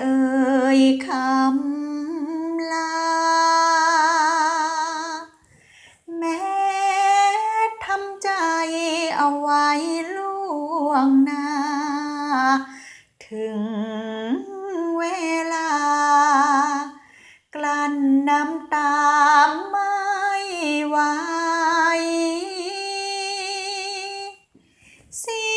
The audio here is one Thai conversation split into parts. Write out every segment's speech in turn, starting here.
เอ่ยคำลา แม้ทำใจเอาไว้ล่วงหน้า ถึงเวลา กลั้นน้ำตาไม่ไหวเ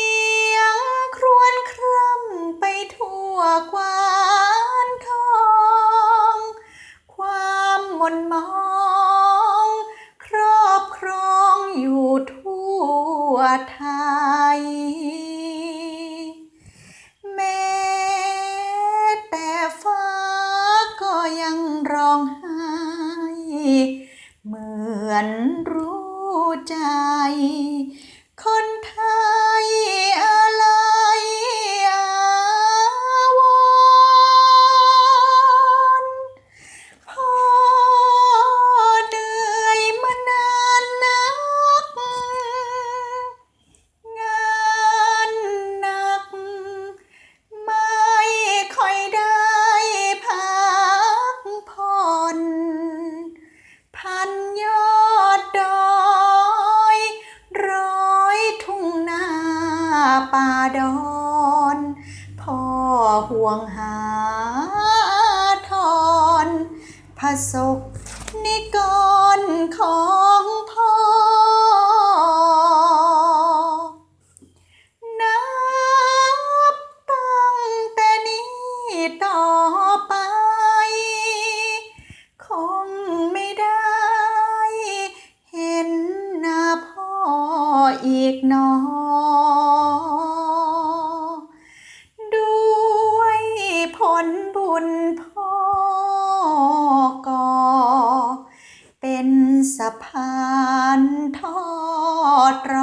มือนรู้ใจ คนไทย ดอนพ่อห่วงหาทอนพระศกนิกรของพ่อ นับตั้งแต่นี้ต่อ คุณพ่อก่อเป็นสะพานทอดร